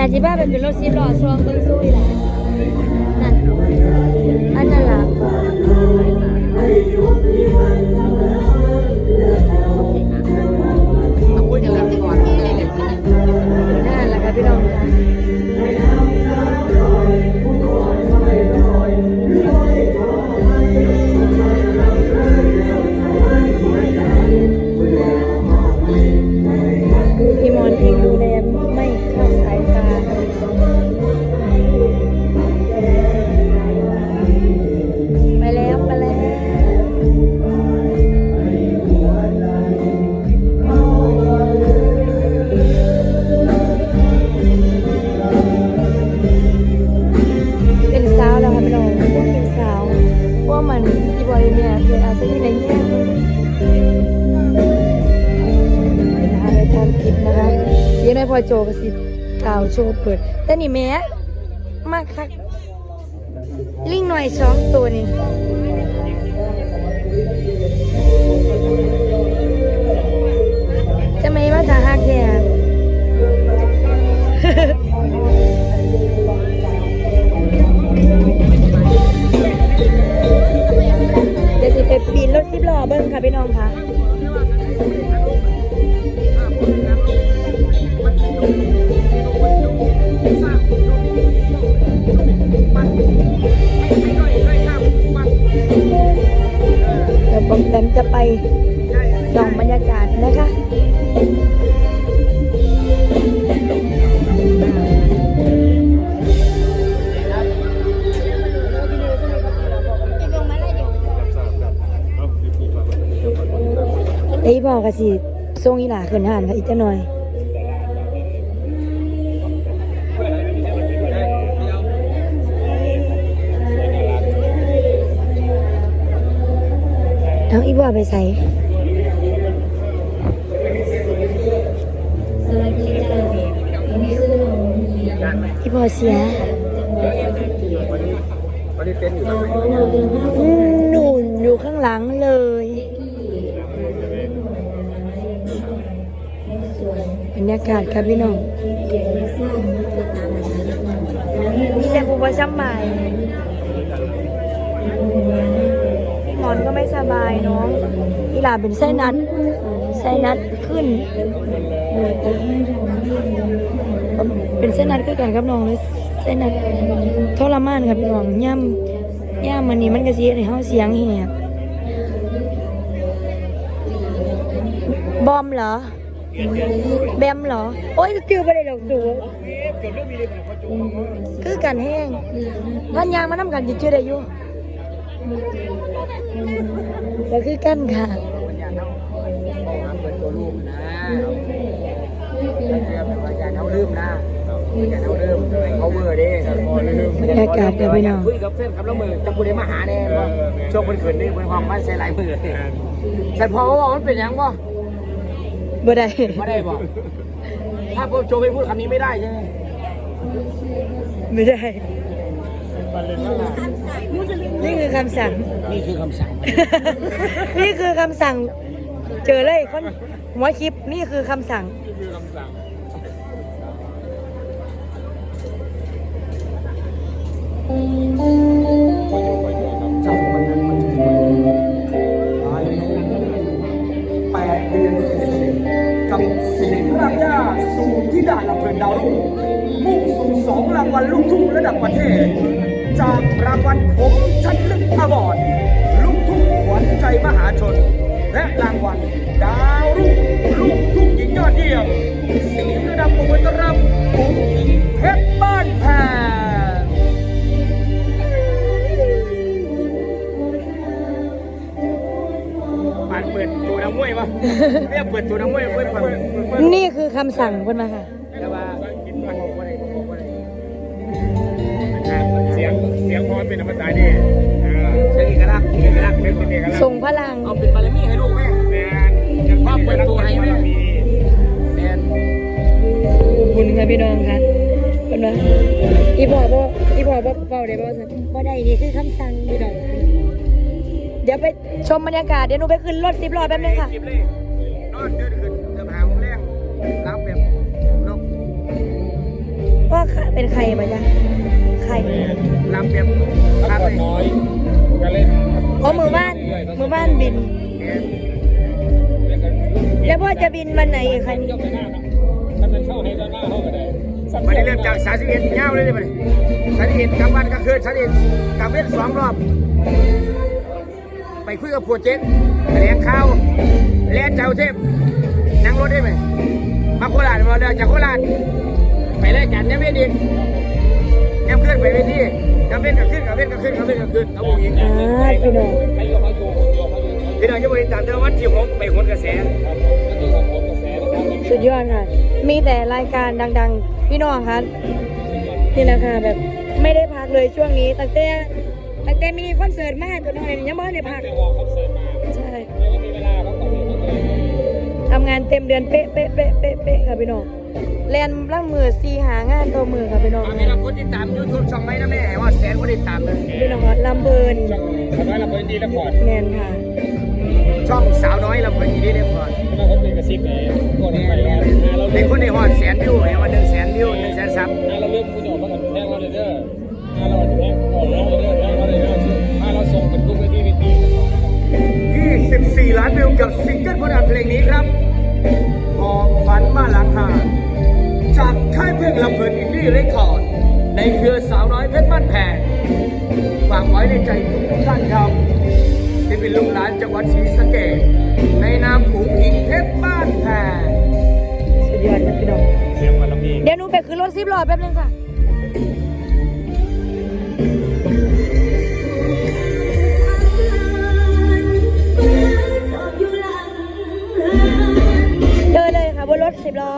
ลาที่บ้านเป็นรถสิบล้อซองเบิ้งซุยล่ะนั่นอันนั้นล่ะนั่นแหละค่ะพี่น้อง นี่ยเคยอาศัยอยู่ในแย่งนะคะในตามคลิปนะคะเยังไม่พอโจกสิกล่าวโชว์เปิด แต่นี่แม่มากคักลิงหน่อยสองตัวนี่ อเบิ้งค่ะพี่น้องค่ะเดี๋ยวผมแตมจะไปส่องบรรยากาศนะคะ ไอ้บอกกะสิส่งอีหลาขึ้นหานค่ะอีกจะหน่อยเอาอีบัวไปใส่อีบัวเสียวันนี้เต้นอยู่ตรงไหนอืมหนูอยู่ข้างหลังเลย รรยากาศครับพี่น้องมีแต่ผู้ประจำใหม่พี่หมอนก็ไม่สบายน้องอีหลาเป็นไส้นัดไส้นัดขึ้น เป็นเส้นนัดคือกันกับน้องเลยเส้นนัดทรมานครับพี่น้องย่ำย่ำมันนี่มันก็สิเฮ็ดให้เฮาเสียงแหบบอมเหรอ แบมเหรอ โอ้ยจือไปเลยดอกสูคือกันแห้งท่านยางมาน้ำกันจิชื่อได้ยู่แล้วคือกันค่ะมันยาเท่าบอกว่าเปิดตัวลูกนะเตรียมเป็นว่ายานเท่าลืมนะยาเท่าลืมเขาเบอร์เด้พอลืมบรรยากาศเดี๋ยวพี่น้องคุยกับแฟนกับแล้วมือจะกูได้มาหาแน่ว่าช่วงมันเกิดนี่มันความมันใส่หลายมือแต่พอเขาบอกมันเป็นยังวะ บ่ได้ไม่ได้บอกถ้าผมโจไม่พูดคำนี้ไม่ได้ใช่ไหมไม่ได้ นี่คือคำสั่ง นี่คือคำสั่ง นี่คือคำสั่ง เจอเลยคนหัวคลิปนี่คือคำสั่งจาก สู่ที่ด้านอำเภอดาวรุ่งมุ่งสู่สองรางวัลลูกทุ่งระดับประเทศ จากรางวัลผมชัดลึกพระบอดลูกทุ่งขวัญใจมหาชน และรางวัลดาว วนักมวยปะเรียกเปิดตัวนักมวยเปิดเปิดเปิดนี่คือคำสั่งคนมาค่ะแต่ว่ากินมันบอกว่าอะไรบอกว่าอะไรเสียงเสียงพอเป็นธรรมดาดิอ่าเชิงเอกลักษณ์เอกลักษณ์เป็นเป็นเอกลักษณ์ส่งพลังเอาเป็นบารมีให้ลูกแม่แมนยังพ่อเปิดตัวให้แม่มีแมนบุญค่ะพี่น้องค่ะคนว่าอีพ่อบ่อีพ่อบ่เบาได้บ่สั่นบ่ได้นี่คือคำสั่งพี่น้องเดี๋ยวไปชมบรรยากาศเดี๋ยวหนูไปขึ้นรถสิบล้อแป๊บนึงค่ะคลิปเลยนอนเดินขึ้นเดินหาโมงแรงรับแบบนกพ่อว่าเป็นใครมาจ้ะใครลำแบบพักครับผ่อนน้อยก็เล่นอ๋อมือบ้านมือบ้านบิน แล้วก็แล้วพ่อจะบินวันไหนอีกคะนี่เจ้าไปหน้าครับถ้ามันเข้าให้ก็หน้าเข้าก็ได้วันนี้เริ่มจากสามสิบเอ็ดยาวเลยเลยมันสามสิบเอ็ดกลางวันกลางคืนสามสิบเอ็ดกลางเว้นสองรอบ ไปคุยกับผัวเจ๊แถลงข่าวแล่นเจ้าเทพนั่งรถได้ไหมมาโคราชมาเดินจากโคราชไปเลยกันยังไม่ดียังขึ้นไปไม่ที่ยังเว้นกับขึ้นกับเว้นกับขึ้นกับเว้นกับขึ้นเอาบุญยิงอ่าพี่น้องให้ยกเขาอยู่ยกเขาอยู่พี่น้องจะบริตามเดิมวันที่ผมไปหนกระแสครับก็คือของผมกระแสนะครับสุดยอดค่ะ มีแต่รายการดัง ๆ พี่น้องคะนี่แหละค่ะแบบไม่ได้พักเลยช่วงนี้ตั้งแต่ตั้ง แต่มีคอนเสิร์ตมาจนถึงยังไม่ได้พักแต่ออกคอนเสิร์ตมาใช่ แล้วก็มีเวลาเขาก็มีก็เลยทำงานเต็มเดือนเป๊ะเป๊ะเป๊ะเป๊ะเป๊ะค่ะพี่น้องแลนล่างมือซีหางานตัวมือค่ะพี่น้องอามีเราคนติดตามยูทูบช่องไหมนะแม่ว่าแสนคนติดตามเลยพี่น้องคะลำเพลินช่องทำให้เราเป็นดีแล้วก่อนแมนค่ะช่องสาวน้อยลำเพลินยีดีเลยก่อนแล้วเขาเป็นกระซิบเองก่อนไปแล้วเราในเริ่มคนในหอดแสนวิวเห็นว่าหนึ่งแสนวิวหนึ่งแสนซับเราเริ่มคุณออกมา 24ล้านวิวกับซิงเกิลผลงานเพลงนี้ครับหอบฝันมาหลังหาดจากค่ายเพลงลำเพลินอินดี้เรคคอร์ดในเครือสาวน้อยเพชรบ้านแพงฝากไว้ในใจทุกท่านครับ ที่เป็นลูกหลานจังหวัดศรีสะเกษในนามผงอิงเพชรบ้านแพงสุดยอดค่ะพี่น้องเสียงมันลำเองเดี๋ยวหนูไปขึ้นรถซิบล้อแป๊บนึงค่ะ ถสิบล้อ